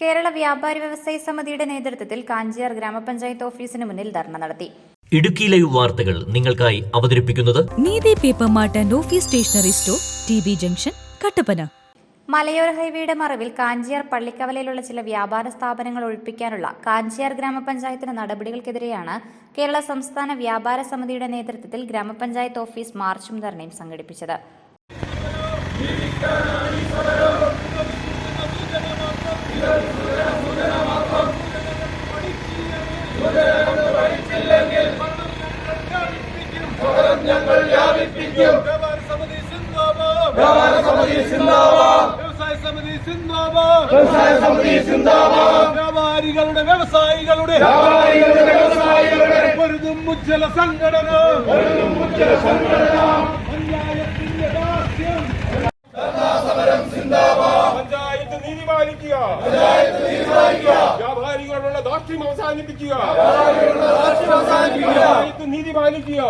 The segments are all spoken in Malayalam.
കേരള വ്യാപാരി വ്യവസായി സമിതിയുടെ നേതൃത്വത്തിൽ കാഞ്ചിയാർ ഗ്രാമപഞ്ചായത്ത് ഓഫീസിന് മുന്നിൽ ധർണ നടത്തി. ഇടുക്കി ലൈവ് വാർത്തകൾ നിങ്ങൾക്കായി അവതരിപ്പിക്കുന്നത് Neethi paper mart and office stationery store T B junction Kattappana. മലയോര ഹൈവേയുടെ മറവിൽ കാഞ്ചിയാർ പള്ളിക്കവലയിലുള്ള ചില വ്യാപാര സ്ഥാപനങ്ങൾ ഒഴിപ്പിക്കാനുള്ള കാഞ്ചിയാർ ഗ്രാമപഞ്ചായത്തിന്റെ നടപടികൾക്കെതിരെയാണ് കേരള സംസ്ഥാന വ്യാപാര സമിതിയുടെ നേതൃത്വത്തിൽ ഗ്രാമപഞ്ചായത്ത് ഓഫീസ് മാർച്ചും ധർണയും സംഘടിപ്പിച്ചത്. വ്യാപാര സമിതി സിന്ദാബാദ്. വ്യാപാര സമിതി സിന്ദാബാദ്. വ്യവസായ സമിതി സിന്ദാബാദ്. വ്യവസായ സമിതി സിന്ദാബാദ്. വ്യാപാരികളുടെ വ്യവസായികളുടെ വ്യാപാരികളുടെ വ്യവസായികളുടെ പൊരുതും ഉജ്ജ്വല സംഘടന. പൊരുതും ഉജ്ജ്വല സംഘടന. പഞ്ചായത്തിന്റെ ദാസ്യം ദാഷ്ട്യം അവസാനിപ്പിക്കുക നീതി പാലിക്കുക.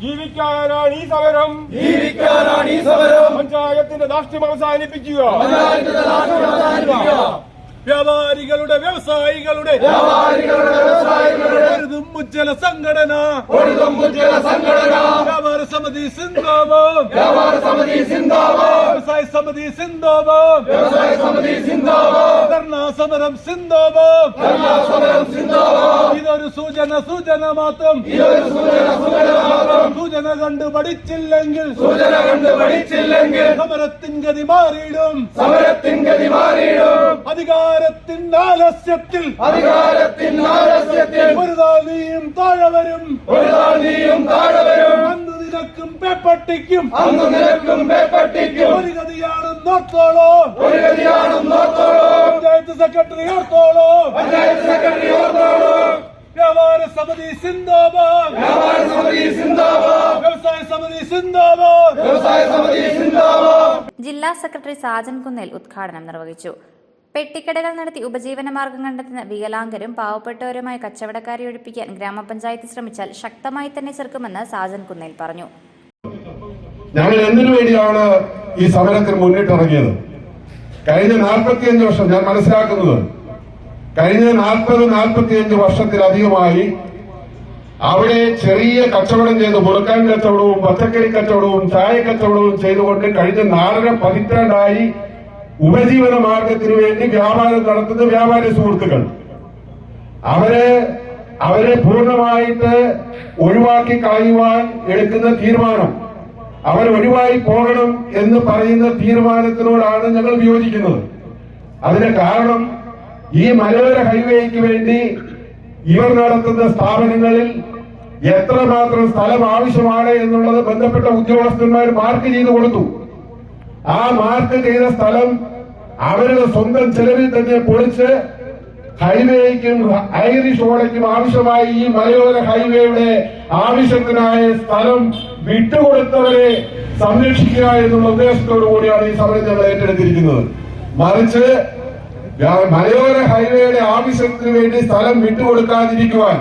ജീവിക്കാനാണ് ഈ സമരം. ജീവിക്കാനാണ് ഈ സമരം. പഞ്ചായത്തിന്റെ ദാഷ്ട്യം അവസാനിപ്പിക്കുക വ്യാപാരികളുടെ വ്യവസായികളുടെ വ്യാപാരികളുടെ വ്യവസായികളുടെ ഒരു ഉജ്ജ്വല സംഘടന. ഒരു ഉജ്ജ്വല സംഘടന. വ്യാപാര സമിതി സിന്ദാബാദ് വ്യാപാര സമിതി സിന്ദാബാദ് വ്യവസായ സമിതി സിന്ദാബാദ് വ്യവസായ സമിതി സിന്ദാബാദ് ധർണാ സമരം സിന്ദാബാദ് ധർണാ സമരം സിന്ദാബാദ് ഇതൊരു സൂചന സൂചന മാത്രം. ഇതൊരു സൂചന സൂചന മാത്രം. സൂചന കണ്ടു പഠിച്ചില്ലെങ്കിൽ സൂചന കണ്ടു പഠിച്ചില്ലെങ്കിൽ സമരത്തിൻ ഗതി മാറിയിടും. സമരത്തിൻ ഗതി മാറിയിടും. അധികാരത്തിൻ ആലസ്യത്തിൽ അധികാരത്തിൻ ആലസ്യത്തിൽ ഒരു നീയും താഴെ വരും. ഒരു നീയും താഴെ വരും. നിനക്കും പേപ്പട്ടിക്കും. അന്ന് നിനക്കും പേപ്പട്ടിക്കും. ഒരു ഗതിയാണ് നോത്തോളോ. ഒരു ഗതിയാണ് നോത്തോളോ. പഞ്ചായത്ത് സെക്രട്ടറി ഓർത്തോളോ. പഞ്ചായത്ത് സെക്രട്ടറി ഓർത്തോളോ. വ്യാപാര സമിതി സിന്ദാബാദ്. വ്യാപാര സമിതി സിന്ദാബാദ്. വ്യവസായ സമിതി സിന്ദാബാദ്. വ്യവസായ സമിതി സിന്ദാബാദ്. ജില്ലാ സെക്രട്ടറി സാജൻ കുന്നേൽ ഉദ്ഘാടനം നിർവഹിച്ചു. പെട്ടിക്കടകൾ നടത്തി ഉപജീവന മാർഗം കണ്ടെത്തുന്ന വികലാംഗരും പാവപ്പെട്ടവരുമായ കച്ചവടക്കാരെ ഒഴിപ്പിക്കാൻ ഗ്രാമപഞ്ചായത്ത് ശ്രമിച്ചാൽ ശക്തമായി തന്നെ ചെറുക്കുമെന്ന് സാജൻ കുന്നേൽ പറഞ്ഞു. ഞങ്ങൾ എന്തിനു വേണ്ടിയാണ് ഈ സമരത്തിന് മുന്നിട്ടിറങ്ങിയത്? കഴിഞ്ഞ നാൽപ്പത്തിയഞ്ച് വർഷം ഞാൻ മനസ്സിലാക്കുന്നത് കഴിഞ്ഞ നാൽപ്പത് നാൽപ്പത്തിയഞ്ച് വർഷത്തിലധികമായി അവിടെ ചെറിയ കച്ചവടം ചെയ്ത് മുറുക്കാൻ കച്ചവടവും പച്ചക്കറി കച്ചവടവും ചായ കച്ചവടവും ചെയ്തുകൊണ്ട് കഴിഞ്ഞ നാലര പതിറ്റാണ്ടായി ഉപജീവന മാർഗത്തിന് വേണ്ടി വ്യാപാരം നടത്തുന്ന വ്യാപാരി സുഹൃത്തുക്കൾ. അവരെ അവരെ പൂർണമായിട്ട് ഒഴിവാക്കി കളയുവാൻ എടുക്കുന്ന തീരുമാനം. അവർ ഒഴിവായി പോകണം എന്ന് പറയുന്ന തീരുമാനത്തിനോടാണ് ഞങ്ങൾ വിയോജിക്കുന്നത്. അതിന് കാരണം ഈ മലയോര ഹൈവേക്ക് വേണ്ടി ഇവർ നടത്തുന്ന സ്ഥാപനങ്ങളിൽ എത്രമാത്രം സ്ഥലം ആവശ്യമാണ് എന്നുള്ളത് ബന്ധപ്പെട്ട ഉദ്യോഗസ്ഥന്മാർ മാർക്ക് ചെയ്തു കൊടുത്തു. ആ മാർക്ക് ചെയ്ത സ്ഥലം അവരുടെ സ്വന്തം ചെലവിൽ തന്നെ പൊളിച്ച് ഹൈവേക്കും ഐറിഷ് ഓടയ്ക്കും ആവശ്യമായ ഈ മലയോര ഹൈവേയുടെ ആവശ്യത്തിനായ സ്ഥലം വിട്ടുകൊടുത്തവരെ സംരക്ഷിക്കുക എന്നുള്ള ഉദ്ദേശത്തോടു കൂടിയാണ് ഈ സമരം ഞങ്ങൾ ഏറ്റെടുത്തിരിക്കുന്നത്. മറിച്ച് മലയോര ഹൈവേയുടെ ആവശ്യത്തിന് വേണ്ടി സ്ഥലം വിട്ടുകൊടുക്കാതിരിക്കുവാൻ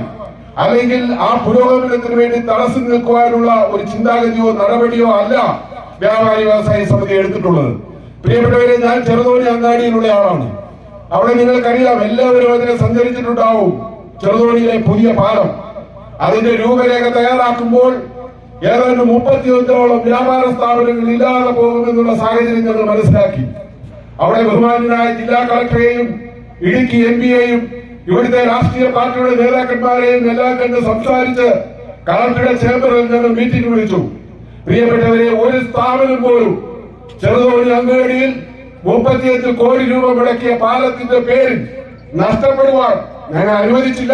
അല്ലെങ്കിൽ ആ പുരോഗമനത്തിന് വേണ്ടി തടസ്സം നിൽക്കുവാനുള്ള ഒരു ചിന്താഗതിയോ നടപടിയോ അല്ല വ്യാപാരി വ്യവസായ സമിതി എടുത്തിട്ടുള്ളത്. പ്രിയപ്പെട്ടവരെ ഞാൻ ചെറുതോണി അങ്ങാടിയിലുള്ള ആളാണ്. അവിടെ നിങ്ങൾക്കറിയാം എല്ലാവരും അതിനെ സഞ്ചരിച്ചിട്ടുണ്ടാവും. ചെറുതോണിയിലെ പുതിയ പാലം. അതിന്റെ രൂപരേഖ തയ്യാറാക്കുമ്പോൾ ഏതാണ്ട് മുപ്പത്തിയൊന്നോളം വ്യാപാര സ്ഥാപനങ്ങൾ ഇല്ലാതെ പോകുമെന്നുള്ള സാഹചര്യം ഞങ്ങൾ മനസ്സിലാക്കി. അവിടെ ബഹുമാനായ ജില്ലാ കളക്ടറെയും ഇടുക്കി എം പിയെയും ഇവിടുത്തെ രാഷ്ട്രീയ പാർട്ടിയുടെ നേതാക്കന്മാരെയും എല്ലാം കണ്ട് സംസാരിച്ച് കളക്ടറുടെ ചേംബറിൽ ഞങ്ങൾ മീറ്റിംഗ് വിളിച്ചു. പ്രിയപ്പെട്ടവരെ ഒരു സ്ഥാപനം പോലും ചെറുതോണി അങ്കേടിയിൽ മുപ്പത്തിയഞ്ച് കോടി രൂപ മുടക്കിയ പാലത്തിന്റെ പേരിൽ നഷ്ടപ്പെടുവാൻ ഞങ്ങൾ അനുവദിച്ചില്ല.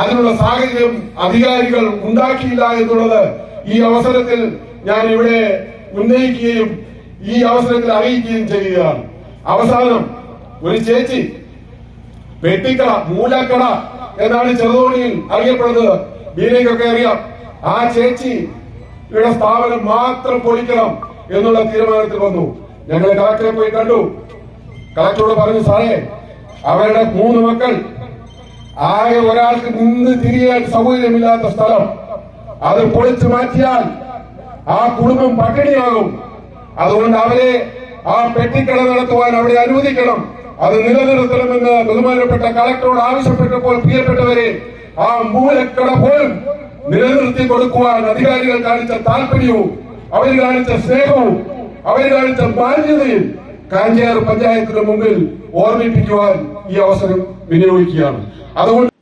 അതിനുള്ള സാഹചര്യം അധികാരികൾ ഉണ്ടാക്കിയില്ല എന്നുള്ളത് ഈ അവസരത്തിൽ ഞാൻ ഇവിടെ ഉന്നയിക്കുകയും ഈ അവസരത്തിൽ അറിയിക്കുകയും ചെയ്യുകയാണ്. അവസാനം ഒരു ചേച്ചി വെട്ടിക്കട മൂലക്കട എന്നാണ് ചെറുതോണിയിൽ അറിയപ്പെടുന്നത്. ബീനയ്ക്കൊക്കെ അറിയാം. ആ ചേച്ചി ഇവിടെ സ്ഥാപനം മാത്രം പൊളിക്കണം എന്നുള്ള തീരുമാനത്തിൽ വന്നു. ഞങ്ങൾ കളക്ടറെ പോയി കണ്ടു. കളക്ടറോട് പറഞ്ഞു സാറേ അവരുടെ മൂന്ന് മക്കൾ ആകെ ഒരാൾക്ക് നിന്ന് തിരിയാൻ സൗകര്യമില്ലാത്ത സ്ഥലം. അത് പൊളിച്ചു മാറ്റിയാൽ ആ കുടുംബം പട്ടിണിയാകും. അതുകൊണ്ട് അവരെ ആ പെട്ടിക്കട നടത്തുവാൻ അവിടെ അനുവദിക്കണം. അത് നിലനിർത്തണമെന്ന് ബഹുമാനപ്പെട്ട കളക്ടറോട് ആവശ്യപ്പെട്ടപ്പോൾ പ്രിയപ്പെട്ടവരെ ആ മൂലക്കട പോലും നിലനിർത്തി കൊടുക്കുവാൻ അധികാരികൾ കാണിച്ച താല്പര്യവും അവർ കാണിച്ച സ്നേഹവും അവർ കാണിച്ച മാന്യതയും കാഞ്ചിയാർ പഞ്ചായത്തിന് മുമ്പിൽ ഓർമ്മിപ്പിക്കുവാൻ ഈ അവസരം വിനിയോഗിക്കുകയാണ്. അതുകൊണ്ട്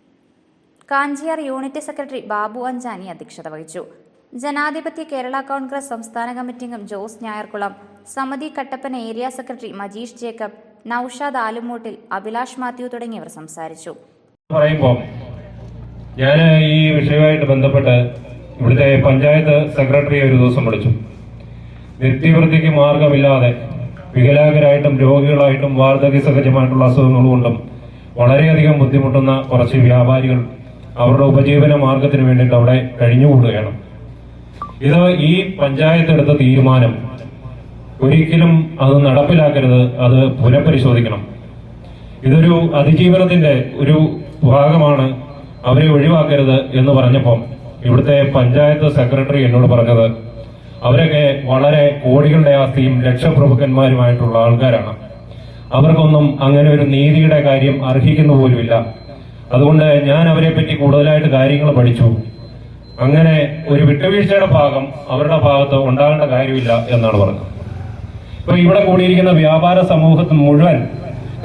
കാഞ്ചിയാർ യൂണിറ്റ് സെക്രട്ടറി ബാബു അഞ്ചാനി അധ്യക്ഷത വഹിച്ചു. ജനാധിപത്യ കേരള കോൺഗ്രസ് സംസ്ഥാന കമ്മിറ്റി അംഗം ജോസ് ഞായർകുളം സമിതി കട്ടപ്പന ഏരിയ സെക്രട്ടറി മജീഷ് ജേക്കബ് നൌഷാദ് ആലുമൂട്ടിൽ അഭിലാഷ് മാത്യു തുടങ്ങിയവർ സംസാരിച്ചു. പറയുമ്പോൾ ഞാൻ ഈ വിഷയവുമായിട്ട് ബന്ധപ്പെട്ട് ഇവിടുത്തെ പഞ്ചായത്ത് സെക്രട്ടറിയെ ഒരു ദിവസം വിളിച്ചു. നിത്യവൃത്തിക്ക് മാർഗമില്ലാതെ വികലാംഗരായിട്ടും രോഗികളായിട്ടും വാർദ്ധക്യ സഹജമായിട്ടുള്ള അസുഖങ്ങൾ കൊണ്ടും വളരെയധികം ബുദ്ധിമുട്ടുന്ന കുറച്ച് വ്യാപാരികൾ അവരുടെ ഉപജീവന മാർഗത്തിന് വേണ്ടിയിട്ട് അവിടെ കഴിഞ്ഞുകൂടുകയാണ്. ഇത് ഈ പഞ്ചായത്ത് എടുത്ത തീരുമാനം ഒരിക്കലും അത് നടപ്പിലാക്കരുത് അത് പുനഃപരിശോധിക്കണം. ഇതൊരു അതിജീവനത്തിന്റെ ഒരു ഭാഗമാണ്. അവരെ ഒഴിവാക്കരുത് എന്ന് പറഞ്ഞപ്പം ഇവിടുത്തെ പഞ്ചായത്ത് സെക്രട്ടറി എന്നോട് പറഞ്ഞത് അവരൊക്കെ വളരെ കോടികളുടെ ആസ്തിയും ലക്ഷപ്രഭുക്കന്മാരുമായിട്ടുള്ള ആൾക്കാരാണ്. അവർക്കൊന്നും അങ്ങനെ ഒരു നീതിയുടെ കാര്യം അർഹിക്കുന്ന പോലുമില്ല. അതുകൊണ്ട് ഞാൻ അവരെ പറ്റി കൂടുതലായിട്ട് കാര്യങ്ങൾ പഠിച്ചു. അങ്ങനെ ഒരു വിട്ടുവീഴ്ചയുടെ ഭാഗം അവരുടെ ഭാഗത്ത് ഉണ്ടാകേണ്ട കാര്യമില്ല എന്നാണ് പറഞ്ഞത്. ഇപ്പൊ ഇവിടെ കൂടിയിരിക്കുന്ന വ്യാപാര സമൂഹത്തിന് മുഴുവൻ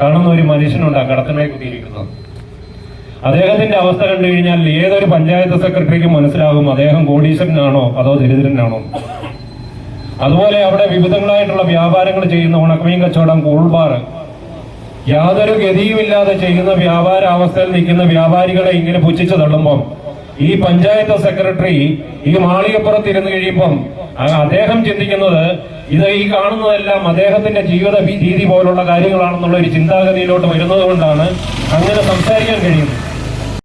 കാണുന്ന ഒരു മനുഷ്യനുണ്ട് കടത്തിനായി കടത്തിനെ കുത്തിയിരിക്കുന്നത്. അദ്ദേഹത്തിന്റെ അവസ്ഥ കണ്ടു കഴിഞ്ഞാൽ ഏതൊരു പഞ്ചായത്ത് സെക്രട്ടറിക്കും മനസ്സിലാകും അദ്ദേഹം കോടീശ്വരനാണോ അതോ ദരിദ്രനാണോ. അതുപോലെ അവിടെ വിവിധങ്ങളായിട്ടുള്ള വ്യാപാരങ്ങൾ ചെയ്യുന്ന ഉണക്കമീൻ കച്ചവടം കൂൾബാർ യാതൊരു ഗതിയുമില്ലാതെ ചെയ്യുന്ന വ്യാപാര അവസ്ഥയിൽ നിൽക്കുന്ന വ്യാപാരികളെ ഇങ്ങനെ പുച്ഛിച്ചു തള്ളുമ്പം ഈ പഞ്ചായത്ത് സെക്രട്ടറി ഈ മാളികപ്പുറത്ത് ഇരുന്ന് കഴിയുമ്പം അദ്ദേഹം ചിന്തിക്കുന്നത് ഇത് ഈ കാണുന്നതെല്ലാം അദ്ദേഹത്തിന്റെ ജീവിത രീതി പോലുള്ള കാര്യങ്ങളാണെന്നുള്ള ഒരു ചിന്താഗതിയിലോട്ട് വരുന്നത് കൊണ്ടാണ് അങ്ങനെ സംസാരിക്കാൻ കഴിയുന്നത്.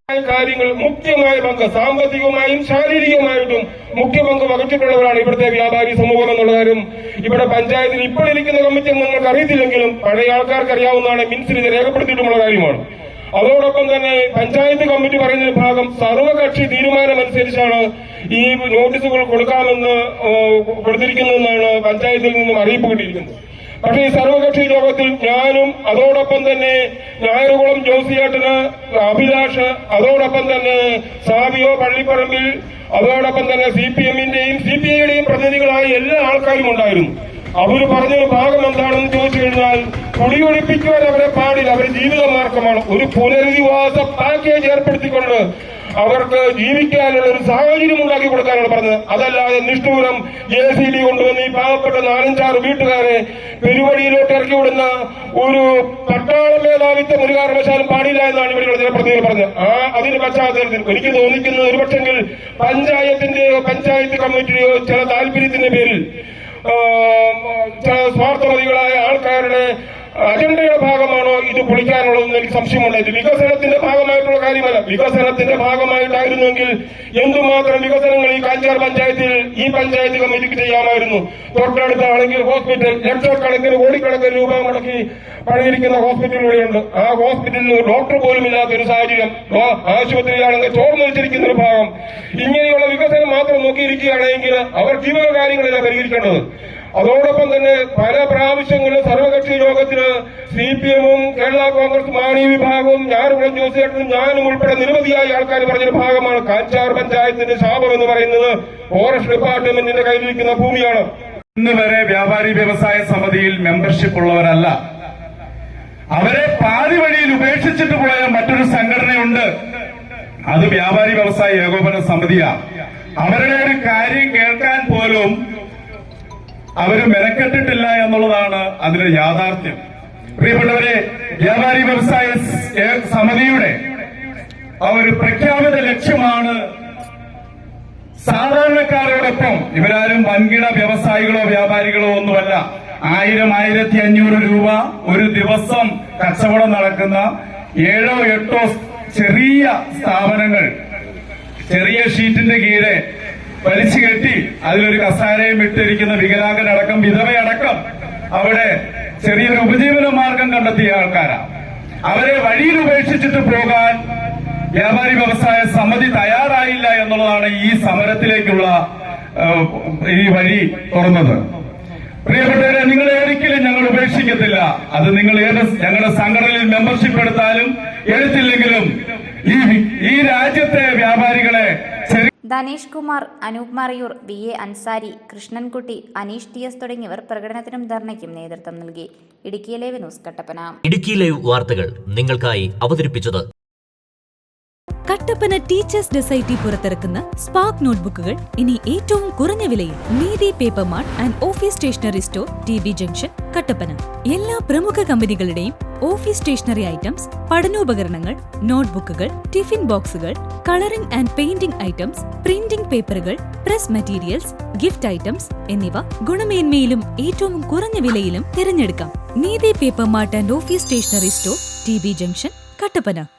കാര്യങ്ങൾ മുഖ്യമായ പങ്ക് സാമ്പത്തികമായും ശാരീരികമായിട്ടും മുഖ്യ പങ്ക് വഹിച്ചിട്ടുള്ളവരാണ് ഇവിടുത്തെ വ്യാപാരി സമൂഹം എന്നുള്ള കാര്യം. ഇവിടെ പഞ്ചായത്തിൽ ഇപ്പോൾ ഇരിക്കുന്ന കമ്മിറ്റി നിങ്ങൾക്ക് അറിയത്തില്ലെങ്കിലും പഴയ ആൾക്കാർക്ക് അറിയാവുന്നതാണ് മിൻസിൽ ഇത് രേഖപ്പെടുത്തിയിട്ടുള്ള കാര്യമാണ്. അതോടൊപ്പം തന്നെ പഞ്ചായത്ത് കമ്മിറ്റി പറയുന്ന ഭാഗം സർവകക്ഷി തീരുമാനമനുസരിച്ചാണ് ഈ നോട്ടീസുകൾ കൊടുക്കാമെന്ന് കൊടുത്തിരിക്കുന്നതെന്നാണ് പഞ്ചായത്തിൽ നിന്നും അറിയിപ്പ് കിട്ടിയിരിക്കുന്നത്. പക്ഷേ ഈ സർവകക്ഷി യോഗത്തിൽ ഞാനും അതോടൊപ്പം തന്നെ ഞായറുകുളം ജോസിയേട്ടന് അഭിലാഷ് അതോടൊപ്പം തന്നെ സാബിയോ പള്ളിപ്പറമ്പിൽ അതോടൊപ്പം തന്നെ സി പി എമ്മിന്റെയും സി പി ഐയുടെയും പ്രതിനിധികളായ എല്ലാ ആൾക്കാരും ഉണ്ടായിരുന്നു. അവർ പറഞ്ഞൊരു ഭാഗം എന്താണെന്ന് ചോദിച്ചു കഴിഞ്ഞാൽ കുടിയൊഴിപ്പിക്കുവാൻ അവരെ പാടില്ല. അവർ ജീവിതമാർഗമാണ്. ഒരു പുനരധിവാസ പാക്കേജ് ഏർപ്പെടുത്തിക്കൊണ്ട് അവർക്ക് ജീവിക്കാനുള്ള ഒരു സാഹചര്യം ഉണ്ടാക്കി കൊടുക്കാനാണ് പറഞ്ഞത്. അതല്ലാതെ നിഷ്ഠൂരം ജെ സി ഡി കൊണ്ടുവന്ന് ഈ പാവപ്പെട്ട നാലഞ്ചാറ് വീട്ടുകാരെ പെരുവഴിയിലോട്ട് ഇറക്കി വിടുന്ന ഒരു പട്ടാള മേധാവിത്വം ഒരു കാരണവശാലും പാടില്ല എന്നാണ് ഇവിടെയുള്ള ജനപ്രതിനിധികൾ പറഞ്ഞത്. ആ അതിന്റെ പശ്ചാത്തലത്തിൽ എനിക്ക് തോന്നിക്കുന്നത് ഒരുപക്ഷെങ്കിൽ പഞ്ചായത്തിന്റെയോ പഞ്ചായത്ത് കമ്മിറ്റിയോ ചില താല്പര്യത്തിന്റെ പേരിൽ ചില സ്വാർത്ഥമതികളായ ആൾക്കാരുടെ അജണ്ടയുടെ ഭാഗമാണോ ഇത് പൊളിക്കാനുള്ളതെന്ന് എനിക്ക് സംശയമുണ്ട് ഇത് വികസനത്തിന്റെ ഭാഗമായിട്ടുള്ള കാര്യമല്ല. വികസനത്തിന്റെ ഭാഗമായിട്ടായിരുന്നെങ്കിൽ എന്തുമാത്രം വികസനങ്ങൾ ഈ കാഞ്ചാർ പഞ്ചായത്തിൽ ഈ പഞ്ചായത്ത് കമ്മിറ്റിക്ക് ചെയ്യാമായിരുന്നു. തൊട്ടടുത്താണെങ്കിൽ ഹോസ്പിറ്റൽ ലക്ഷക്കണക്കിന് കോടിക്കണക്കിന് രൂപ മുടക്കി പണിയിരിക്കുന്ന ഹോസ്പിറ്റൽ ഇവിടെയുണ്ട് ആ ഹോസ്പിറ്റലിൽ ഡോക്ടർ പോലും ഇല്ലാത്ത ഒരു സാഹചര്യം ആശുപത്രിയിലാണെങ്കിൽ ചോർന്നു വെച്ചിരിക്കുന്ന ഒരു ഭാഗം. ഇങ്ങനെയുള്ള വികസനം മാത്രം നോക്കിയിരിക്കുകയാണെങ്കിൽ അവർ തീവ്ര കാര്യങ്ങളല്ല പരിഹരിക്കേണ്ടത്. അതോടൊപ്പം തന്നെ പല പ്രാവശ്യങ്ങളിൽ സർവകക്ഷി യോഗത്തിന് സി പി എമ്മും കേരള കോൺഗ്രസ് മാണി വിഭാഗവും ഞാനും ജോസിയേട്ടനും ഞാനും ഉൾപ്പെടെ നിരവധിയായ ആൾക്കാർ പറഞ്ഞൊരു ഭാഗമാണ് കാഞ്ചാർ പഞ്ചായത്തിന്റെ ശാപം എന്ന് പറയുന്നത് ഫോറസ്റ്റ് ഡിപ്പാർട്ട്മെന്റിന്റെ കയ്യിലിരിക്കുന്ന ഭൂമിയാണ്. ഇന്ന് വരെ വ്യാപാരി വ്യവസായ സമിതിയിൽ മെമ്പർഷിപ്പ് ഉള്ളവരല്ല. അവരെ പാതി വഴിയിൽ ഉപേക്ഷിച്ചിട്ട് പോയ മറ്റൊരു സംഘടനയുണ്ട്. അത് വ്യാപാരി വ്യവസായ ഏകോപന സമിതിയാണ് അവരുടെ ഒരു കാര്യം കേൾക്കാൻ പോലും അവർ മെനക്കെട്ടിട്ടില്ല എന്നുള്ളതാണ് അതിന്റെ യാഥാർത്ഥ്യം. പ്രിയപ്പെട്ടവരെ വ്യാപാരി വ്യവസായ സമിതിയുടെ ആ ഒരു പ്രഖ്യാപിത ലക്ഷ്യമാണ് സാധാരണക്കാരോടൊപ്പം ഇവരാരും വൻകിട വ്യവസായികളോ വ്യാപാരികളോ ഒന്നുമല്ല. ആയിരം ആയിരത്തി അഞ്ഞൂറ് രൂപ ഒരു ദിവസം കച്ചവടം നടക്കുന്ന ഏഴോ എട്ടോ ചെറിയ സ്ഥാപനങ്ങൾ ചെറിയ ഷീറ്റിന്റെ കീഴെ വലിച്ചു കെട്ടി അതിലൊരു കസാരയും ഇട്ടിരിക്കുന്ന വികലാംഗനടക്കം വിധവയടക്കം അവിടെ ചെറിയൊരു ഉപജീവന മാർഗം കണ്ടെത്തിയ ആൾക്കാരാണ് അവരെ വഴിയിൽ ഉപേക്ഷിച്ചിട്ട് പോകാൻ വ്യാപാരി വ്യവസായ സമിതി തയ്യാറായില്ല എന്നുള്ളതാണ് ഈ സമരത്തിലേക്കുള്ള ഈ വഴി തുറന്നത്. പ്രിയപ്പെട്ടവരെ നിങ്ങൾ ഒരിക്കലും ഞങ്ങൾ ഉപേക്ഷിക്കത്തില്ല. അത് നിങ്ങൾ ഞങ്ങളുടെ സംഘടനയിൽ മെമ്പർഷിപ്പ് എടുത്താലും എടുത്തില്ലെങ്കിലും ഈ ഈ രാജ്യത്തെ വ്യാപാരികളെ Dhanesh Kumar Anoop Marayoor V. A. Ansari Krishnankutty Aneesh T S തുടങ്ങിയവർ പ്രകടനത്തിനും ധർണയ്ക്കും നേതൃത്വം നൽകി. Idukki live news Kattappana. Idukki live വാർത്തകൾ നിങ്ങൾക്കായി അവതരിപ്പിച്ചത്. കട്ടപ്പന ടീച്ചേഴ്സ് ഡെസൈറ്റി പുറത്തിറക്കുന്ന സ്പാർക്ക് നോട്ട്ബുക്കുകൾ ഇനി ഏറ്റവും കുറഞ്ഞ വിലയിൽ Neethi paper mart and office stationery store T B junction Kattappana. എല്ലാ പ്രമുഖ കമ്പനികളുടെയും ഓഫീസ് സ്റ്റേഷനറി ഐറ്റംസ് പഠനോപകരണങ്ങൾ നോട്ട്ബുക്കുകൾ ടിഫിൻ ബോക്സുകൾ colouring and painting items printing പേപ്പറുകൾ പ്രസ് മെറ്റീരിയൽസ് ഗിഫ്റ്റ് ഐറ്റംസ് എന്നിവ ഗുണമേന്മയിലും ഏറ്റവും കുറഞ്ഞ വിലയിലും തിരഞ്ഞെടുക്കാം. Neethi paper mart and office stationery store T B junction Kattappana.